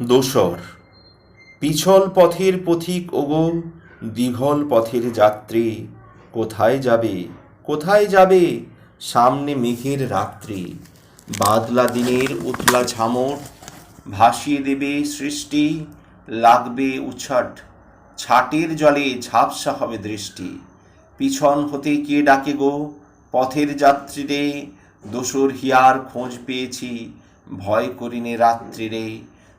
দোসর, পিছল পথের পথিক ওগো দীঘল পথের যাত্রী, কোথায় যাবে কোথায় যাবে, সামনে মেঘের রাত্রি, বাদলা দিনের উতলা ঝামর, ভাসিয়ে দেবে সৃষ্টি, লাগবে উছাট ছাটের জলে ঝাপসা হবে দৃষ্টি, পিছন হতে কে ডাকে গো, পথের যাত্রীরে, দোসর হিয়ার খোঁজ পেয়েছি, ভয় করিনে রাত্রিরে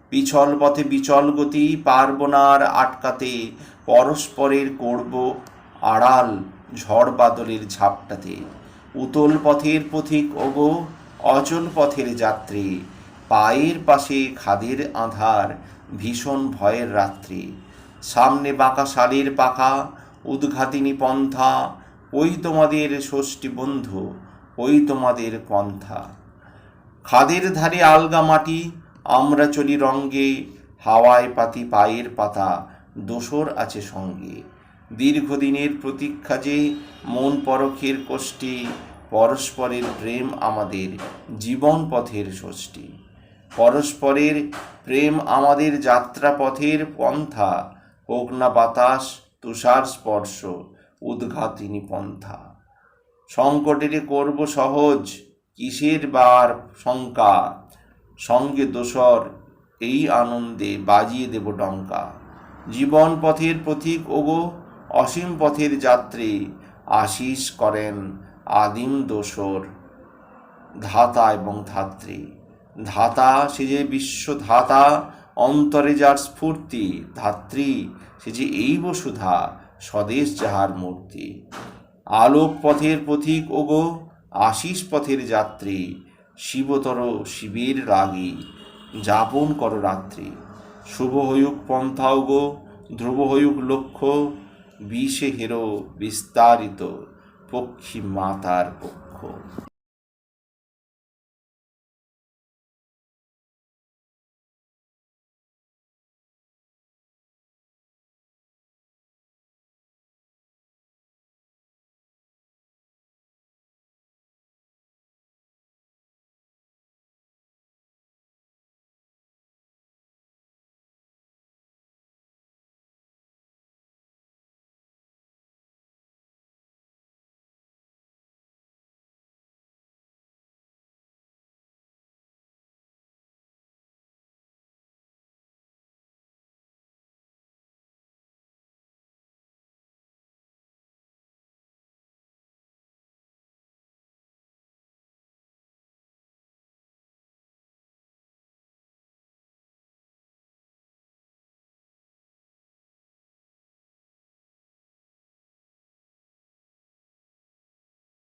পিছল পথে বিচল গতি পারব না আর আটকাতে পরস্পরের করব আড়াল ঝড় বাদলের ঝাপটাতে। উতল পথের পথিক ওগো, অচল পথের যাত্রী, পায়ের পাশে খাদের আধার, ভীষণ ভয়ের রাত্রি। সামনে বাঁকা শালের পাখা, উদ্ঘাতিনী পন্থা, ওই তোমাদের ষষ্ঠী বন্ধু, ওই তোমাদের পন্থা খাদের ধারে আলগা মাটি আমরা চলি রঙ্গে, হাওয়ায় পাতি পায়ের পাতা, দোসর আছে সঙ্গে। দীর্ঘদিনের প্রতীক্ষা যে মন পরখের কোষ্ঠী পরস্পরের প্রেম আমাদের জীবন পথের ষষ্ঠী। পরস্পরের প্রেম আমাদের যাত্রাপথের পন্থা, হোক বাতাস, তুষার স্পর্শ, উদ্ঘাতিনী পন্থা। সংকটেরে করব সহজ, কিসের বার শঙ্কা? সঙ্গে দোসর, এই আনন্দে বাজিয়ে দেব ডঙ্কা। জীবন পথের প্রতীক ওগো, অসীম পথের যাত্রী, আশিস করেন আদিম দোসর, ধাতা এবং ধাত্রী। ধাতা, সে যে বিশ্ব ধাতা, অন্তরে যার স্ফূর্তি। ধাত্রী, সে যে এই বসুধা, স্বদেশ যাহার মূর্তি। আলোক পথের পথিক ওগো, আশিস পথের যাত্রী শিবতর শিবির লাগি, যাপন কর রাত্রি। শুভ হইউক পন্থাও গো, ধ্রুব হইউক লক্ষ্য, বিষে হেরো বিস্তারিত পক্ষী মাতার পক্ষ।